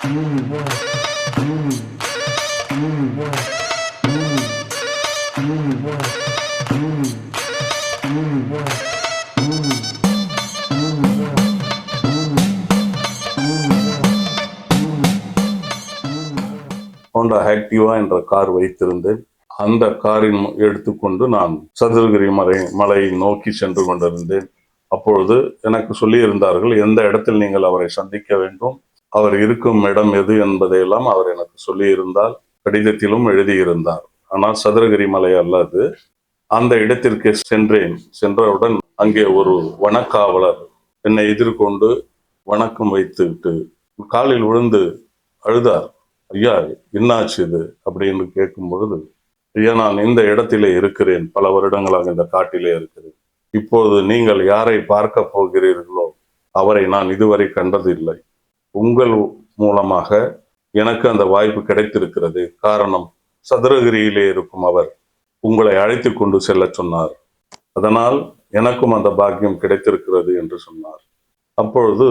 Honda Activa என்ற car வைத்திருந்தேன். அந்த காரின் எடுத்துக்கொண்டு நான் சதுரகிரி மலை மலையை நோக்கி சென்று கொண்டிருந்தேன். அப்பொழுது எனக்கு சொல்லியிருந்தார்கள் எந்த இடத்தில் நீங்கள் அவரை சந்திக்க வேண்டும்? அவர் இருக்கும் இடம் எது என்பதையெல்லாம் அவர் எனக்கு சொல்லியிருந்தால் கடிதத்திலும் எழுதியிருந்தார். ஆனால் சதுரகிரி மலை அல்லது அந்த இடத்திற்கு சென்றேன். சென்றவுடன் அங்கே ஒரு வனக்காவலர் என்னை எதிர்கொண்டு வணக்கம் வைத்துவிட்டு காலில் விழுந்து அழுதார். ஐயா என்னாச்சு இது? அப்படின்னு கேட்கும் பொழுது ஐயா நான் இந்த இடத்திலே இருக்கிறேன். பல வருடங்களாக இந்த காட்டிலே இருக்கிறேன். இப்போது நீங்கள் யாரை பார்க்க போகிறீர்களோ அவரை நான் இதுவரை கண்டதில்லை. உங்கள் மூலமாக எனக்கு அந்த வாய்ப்பு கிடைத்திருக்கிறது. காரணம் சதுரகிரியிலே இருக்கும் அவர் உங்களை அழைத்து கொண்டு செல்ல சொன்னார். அதனால் எனக்கும் அந்த பாக்கியம் கிடைத்திருக்கிறது என்று சொன்னார். அப்பொழுது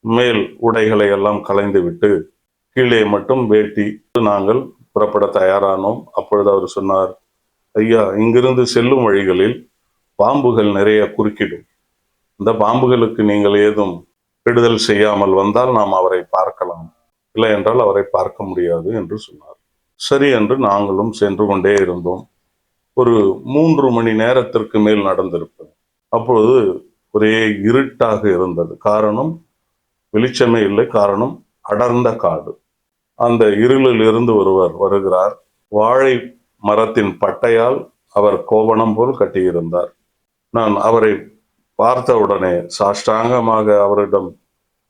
மேல் உடைகளை எல்லாம் கலைந்துவிட்டு கீழே மட்டும் வேட்டி நாங்கள் புறப்பட தயாரானோம். அப்பொழுது அவர் சொன்னார் ஐயா இங்கிருந்து செல்லும் வழிகளில் பாம்புகள் நிறைய குறுக்கிடும். இந்த பாம்புகளுக்கு நீங்கள் ஏதும் விடுதல் செய்யாமல் வந்தால் நாம் அவரை பார்க்கலாம். இல்லை என்றால் அவரை பார்க்க முடியாது என்று சொன்னார். சரி என்று நாங்களும் சென்று கொண்டே இருந்தோம். ஒரு மூன்று மணி நேரத்திற்கு மேல் நடந்திருப்பது. அப்பொழுது ஒரே இருட்டாக இருந்தது. காரணம் வெளிச்சமே இல்லை. காரணம் அடர்ந்த காடு. அந்த இருளில் இருந்து ஒருவர் வருகிறார். வாழை மரத்தின் பட்டையால் அவர் கோவணம் போல் கட்டியிருந்தார். நான் அவரை பார்த்தவுடனே சாஷ்டாங்கமாக அவரிடம்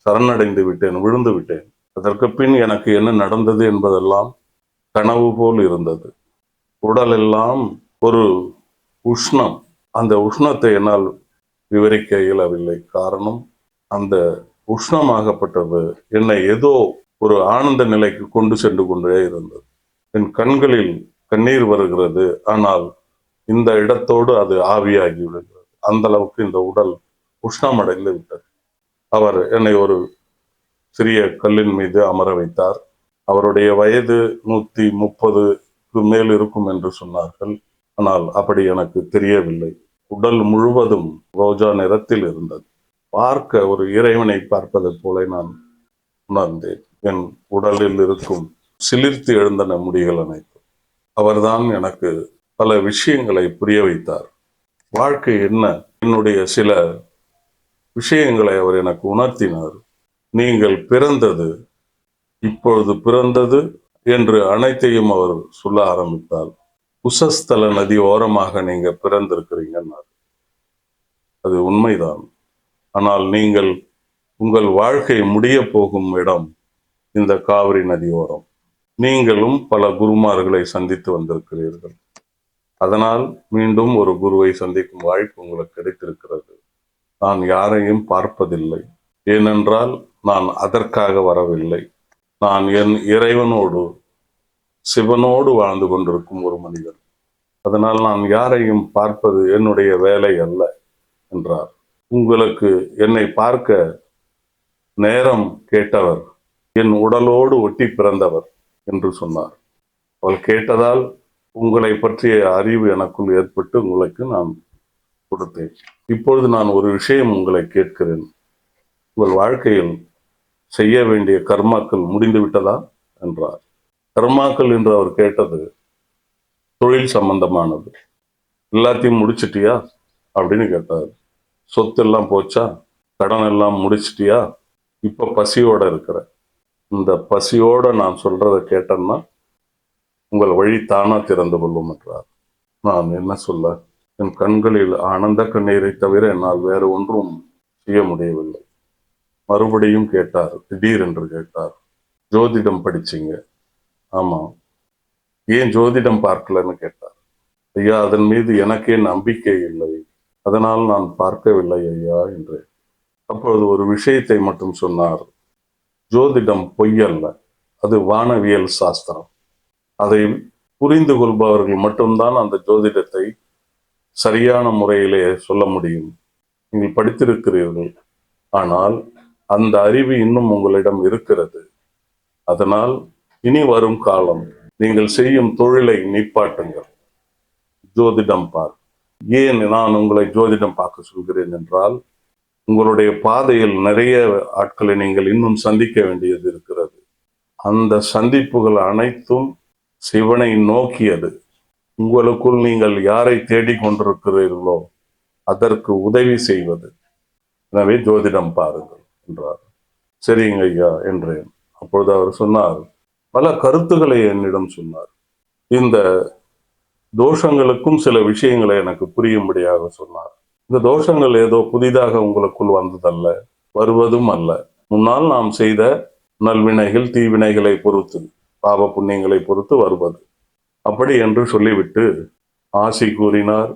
சரணடைந்து விட்டேன் விழுந்து விட்டேன். அதற்கு பின் எனக்கு என்ன நடந்தது என்பதெல்லாம் கனவு போல் இருந்தது. உடலெல்லாம் ஒரு உஷ்ணம். அந்த உஷ்ணத்தை என்னால் விவரிக்க இயலவில்லை. காரணம் அந்த உஷ்ணமாகப்பட்டது என்னை ஏதோ ஒரு ஆனந்த நிலைக்கு கொண்டு சென்று கொண்டே இருந்தது. என் கண்களில் கண்ணீர் வருகிறது. ஆனால் இந்த இடத்தோடு அது ஆவியாகி விடுகிறது. அந்த அளவுக்கு இந்த உடல் உஷ்ணமடைந்து விட்டது. அவர் என்னை ஒரு சிறிய கல்லின் மீது அமர வைத்தார். அவருடைய வயது நூத்தி முப்பதுக்கு மேல் இருக்கும் என்று சொன்னார்கள். ஆனால் அப்படி எனக்கு தெரியவில்லை. உடல் முழுவதும் ரோஜா நிறத்தில் இருந்தது. பார்க்க ஒரு இறைவனை பார்ப்பது போல நான் உணர்ந்தேன். என் உடலில் இருக்கும் சிலிர்த்து எழுந்தன முடிகள் அனைத்தும். அவர்தான் எனக்கு பல விஷயங்களை புரிய வைத்தார். வாழ்க்கை என்ன? என்னுடைய சில விஷயங்களை அவர் எனக்கு உணர்த்தினார். நீங்கள் பிறந்தது இப்பொழுது பிறந்தது என்று அனைத்தையும் அவர் சொல்ல ஆரம்பித்தார். உசஸ்தல நதி ஓரமாக நீங்க பிறந்திருக்கிறீங்கன்னார். அது உண்மைதான். ஆனால் நீங்கள் உங்கள் வாழ்க்கை முடிய போகும் இடம் இந்த காவிரி நதியோரம் நீங்களும் பல குருமார்களை சந்தித்து வந்திருக்கிறீர்கள். அதனால் மீண்டும் ஒரு குருவை சந்திக்கும் வாய்ப்பு உங்களுக்கு கிடைத்திருக்கிறது. நான் யாரையும் பார்ப்பதில்லை. ஏனென்றால் நான் அதற்காக வரவில்லை. நான் என் இறைவனோடு சிவனோடு வாழ்ந்து கொண்டிருக்கும் ஒரு மனிதன். அதனால் நான் யாரையும் பார்ப்பது என்னுடைய வேலை அல்ல என்றார். உங்களுக்கு என்னை பார்க்க நேரம் கேட்டவர் என் உடலோடு ஒட்டி பிறந்தவர் என்று சொன்னார். அவள் கேட்டதால் உங்களை பற்றிய அறிவு எனக்குள் ஏற்பட்டு உங்களுக்கு நான் கொடுத்தேன். இப்பொழுது நான் ஒரு விஷயம் உங்களை கேட்கிறேன். உங்கள் வாழ்க்கையில் செய்ய வேண்டிய கர்மாக்கள் முடிந்து விட்டதா என்றார். கர்மாக்கள் என்று அவர் கேட்டது தொழில் சம்பந்தமானது. எல்லாத்தையும் முடிச்சிட்டியா அப்படின்னு கேட்டார். சொத்து எல்லாம் போச்சா? கடன் எல்லாம் முடிச்சிட்டியா? இப்போ பசியோட இருக்கிற. இந்த பசியோட நான் சொல்றதை கேட்டேன்னா உங்கள் வழி தானா திறந்து கொள்ளும் என்றார். நான் என்ன சொல்ல என் கண்களில் ஆனந்த கண்ணீரை தவிர என்னால் வேறு ஒன்றும் செய்ய முடியவில்லை. மறுபடியும் கேட்டார் திடீரென்று கேட்டார் ஜோதிடம் படிச்சீங்க? ஆமா. ஏன் ஜோதிடம் பார்க்கலன்னு கேட்டார். ஐயா அதன் மீது எனக்கே நம்பிக்கை இல்லை. அதனால் நான் பார்க்கவில்லை ஐயா என்று. அப்பொழுது ஒரு விஷயத்தை மட்டும் சொன்னார். ஜோதிடம் பொய்யல்ல அது வானவியல் சாஸ்திரம். அதை புரிந்து கொள்பவர்கள் மட்டும்தான் அந்த ஜோதிடத்தை சரியான முறையிலே சொல்ல முடியும். நீங்கள் படித்திருக்கிறீர்கள். ஆனால் அந்த அறிவு இன்னும் உங்களிடம் இருக்கிறது. அதனால் இனி வரும் காலம் நீங்கள் செய்யும் தொழிலை நிப்பாட்டுங்கள். ஜோதிடம் பார். ஏன் நான் உங்களை ஜோதிடம் பார்க்க சொல்கிறேன் என்றால் உங்களுடைய பாதையில் நிறைய ஆட்களை நீங்கள் இன்னும் சந்திக்க வேண்டியது இருக்கிறது. அந்த சந்திப்புகள் அனைத்தும் சிவனை நோக்கியது. உங்களுக்குள் நீங்கள் யாரை தேடிக் கொண்டிருக்கிறீர்களோ அதற்கு உதவி செய்வது. எனவே ஜோதிடம் பாருங்கள் என்றார். சரிங்க ஐயா என்றேன். அப்பொழுது அவர் சொன்னார் பல கருத்துக்களை என்னிடம் சொன்னார். இந்த தோஷங்களுக்கும் சில விஷயங்களை எனக்கு புரியும்படியாக சொன்னார். இந்த தோஷங்கள் ஏதோ புதிதாக உங்களுக்குள் வந்ததல்ல வருவதும் அல்ல. முன்னால் நாம் செய்த நல்வினைகள் தீவினைகளை பொறுத்து பாப புண்ணியங்களை பொறுத்து வருவது. அப்படி என்று சொல்லிவிட்டு ஆசி கூறினார்.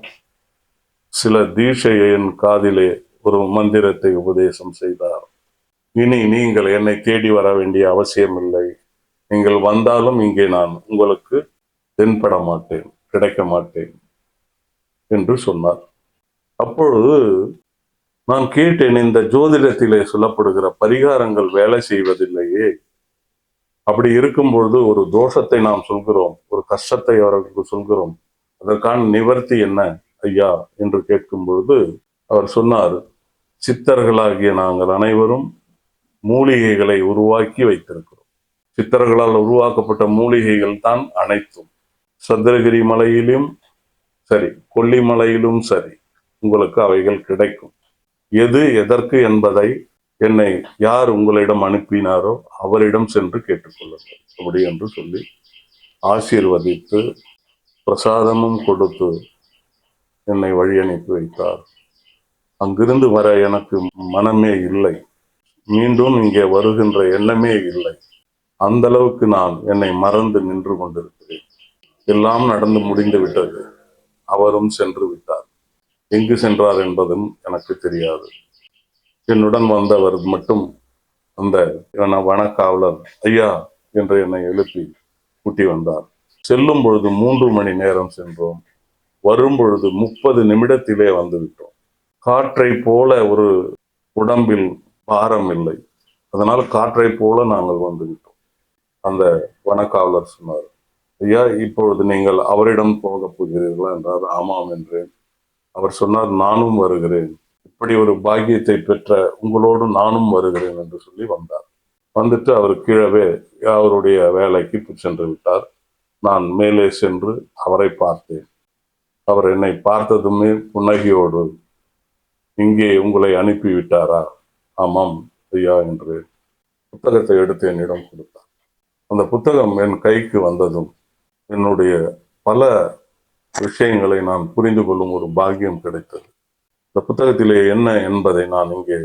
சில தீட்சையின் காதிலே ஒரு மந்திரத்தை உபதேசம் செய்தார். இனி நீங்கள் என்னை தேடி வர வேண்டிய அவசியம் இல்லை நீங்கள் வந்தாலும் இங்கே நான் உங்களுக்கு தென்பட மாட்டேன் கிடைக்க மாட்டேன் என்று சொன்னார். அப்பொழுது நான் கேட்டேன் இந்த ஜோதிடத்திலே சொல்லப்படுகிற பரிகாரங்கள் வேலை செய்வதில்லையே அப்படி இருக்கும் பொழுது ஒரு தோஷத்தை நாம் சொல்கிறோம் ஒரு கஷ்டத்தை அவர்களுக்கு சொல்கிறோம் அதற்கான நிவர்த்தி என்ன? ஐயா என்று கேட்கும் பொழுது அவர் சொன்னார் சித்தர்களாகிய நாங்கள் அனைவரும் மூலிகைகளை உருவாக்கி வைத்திருக்கிறோம். சித்தர்களால் உருவாக்கப்பட்ட மூலிகைகள் தான் அனைத்தும். சந்திரகிரி மலையிலும் சரி கொல்லிமலையிலும் சரி உங்களுக்கு அவைகள் கிடைக்கும். எது எதற்கு என்பதை என்னை யார் உங்களிடம் அனுப்பினாரோ அவரிடம் சென்று கேட்டுக்கொள்ளுங்கள். அப்படி என்று சொல்லி ஆசீர்வதித்து பிரசாதமும் கொடுத்து என்னை வழி அனுப்பி வைத்தார். அங்கிருந்து வர எனக்கு மனமே இல்லை. மீண்டும் இங்கே வருகின்ற எண்ணமே இல்லை. அந்த அளவுக்கு நான் என்னை மறந்து நின்று கொண்டிருக்கிறேன். எல்லாம் நடந்து முடிந்து விட்டது. அவரும் சென்று விட்டார். எங்கு சென்றார் என்பதும் எனக்கு தெரியாது. என்னுடன் வந்தவர் மட்டும் அந்த வனக்காவலர் ஐயா என்று என்னை எழுப்பி கூட்டி வந்தார். செல்லும் பொழுது மூன்று மணி நேரம் சென்றோம். வரும் பொழுது முப்பது நிமிடத்திலே வந்துவிட்டோம். காற்றை போல ஒரு உடம்பில் பாரம் இல்லை. அதனால் காற்றை போல நாங்கள் வந்துவிட்டோம். அந்த வனக்காவலர் சொன்னார் ஐயா இப்பொழுது நீங்கள் அவரிடம் போக போகிறீர்களா? என்றார். ஆமாம் என்றேன். அவர் சொன்னார் நானும் வருகிறேன். இப்படி ஒரு பாக்கியத்தை பெற்ற உங்களோடு நானும் வருகிறேன் என்று சொல்லி வந்தார். வந்துட்டு அவர் கீழவே அவருடைய வேலைக்கு சென்று விட்டார். நான் மேலே சென்று அவரை பார்த்தேன். அவர் என்னை பார்த்ததுமே புன்னகையோடு இங்கே உங்களை அனுப்பி விட்டாரா ஆமாம் ஐயா என்று புத்தகத்தை எடுத்து என்னிடம் கொடுத்தார். அந்த புத்தகம் என் கைக்கு வந்ததும் என்னுடைய பல விஷயங்களை நான் புரிந்து கொள்ளும் ஒரு பாக்கியம் கிடைத்தது. இந்த புத்தகத்திலே என்ன என்பதை நான் இங்கே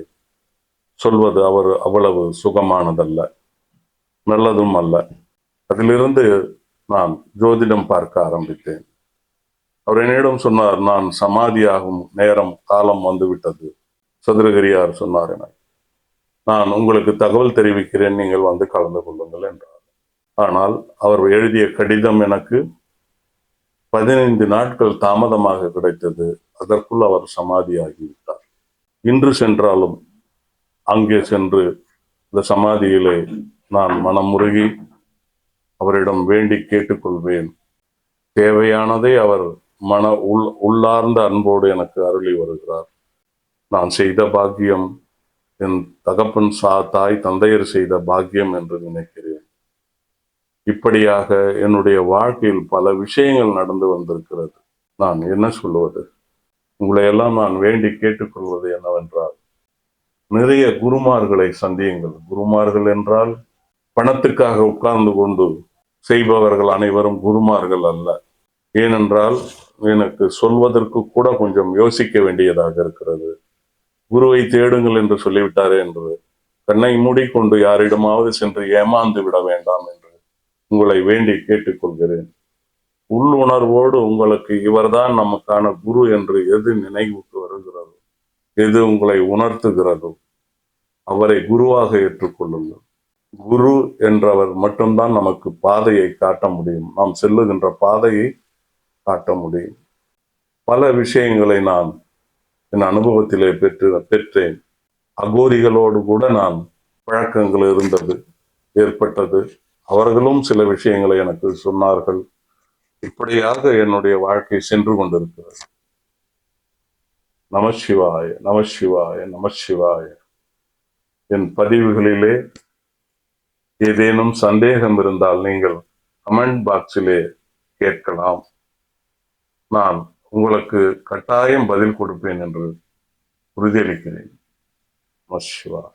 சொல்வது அவர் அவ்வளவு சுகமானதல்ல நல்லதும் அல்ல. அதிலிருந்து நான் ஜோதிடம் பார்க்க ஆரம்பித்தேன். அவர் என்னிடம் சொன்னார் நான் சமாதியாகும் நேரம் காலம் வந்துவிட்டது. சதுரகிரியார் சொன்னார் என. நான் உங்களுக்கு தகவல் தெரிவிக்கிறேன் நீங்கள் வந்து கலந்து கொள்ளுங்கள் என்றார். ஆனால் அவர் எழுதிய கடிதம் எனக்கு பதினைந்து நாட்கள் தாமதமாக கிடைத்தது. அதற்குள் அவர் சமாதியாகிவிட்டார். இன்று சென்றாலும் அங்கே சென்று இந்த சமாதியிலே நான் மனமுருகி அவரிடம் வேண்டி கேட்டுக்கொள்வேன். தேவையானதை அவர் மன உள் உள்ளார்ந்த அன்போடு எனக்கு அருளி வருகிறார். நான் செய்த பாக்கியம் என் தகப்பன் சா தாய் தந்தையர் செய்த பாக்கியம் என்று நினைக்கிறேன். இப்படியாக என்னுடைய வாழ்க்கையில் பல விஷயங்கள் நடந்து வந்திருக்கிறது. நான் என்ன சொல்லுவது? உங்களை எல்லாம் நான் வேண்டி கேட்டுக்கொள்வது என்னவென்றால் நிறைய குருமார்களை சந்தியுங்கள். குருமார்கள் என்றால் பணத்துக்காக உட்கார்ந்து கொண்டு செய்பவர்கள் அனைவரும் குருமார்கள் அல்ல. ஏனென்றால் எனக்கு சொல்வதற்கு கூட கொஞ்சம் யோசிக்க வேண்டியதாக இருக்கிறது. குருவை தேடுங்கள் என்று சொல்லிவிட்டாரே என்று கண்ணை மூடிக்கொண்டு யாரிடமாவது சென்று ஏமாந்து விட வேண்டாம் என்று உங்களை வேண்டி கேட்டுக்கொள்கிறேன். உள்ளுணர்வோடு உங்களுக்கு இவர்தான் நமக்கான குரு என்று எது நினைவுக்கு வருகிறதோ எது உங்களை உணர்த்துகிறதோ அவரை குருவாக ஏற்றுக்கொள்ளுங்கள். குரு என்றவர் மட்டும்தான் நமக்கு பாதையை காட்ட முடியும். நாம் செல்லுகின்ற பாதையை காட்ட முடியும். பல விஷயங்களை நான் என் அனுபவத்திலே பெற்று பெற்றேன். அகோரிகளோடு கூட நான் பழக்கங்கள் இருந்தது ஏற்பட்டது. அவர்களும் சில விஷயங்களை எனக்கு சொன்னார்கள். இப்படியாக என்னுடைய வாழ்க்கை சென்று கொண்டிருக்கிறது. நமசிவாய நமசிவாய நமசிவாய என் பதிவுகளிலே ஏதேனும் சந்தேகம் இருந்தால் நீங்கள் கமெண்ட் பாக்ஸிலே கேட்கலாம். நான் உங்களுக்கு கட்டாயம் பதில் கொடுப்பேன் என்று உறுதியளிக்கிறேன். நமசிவாய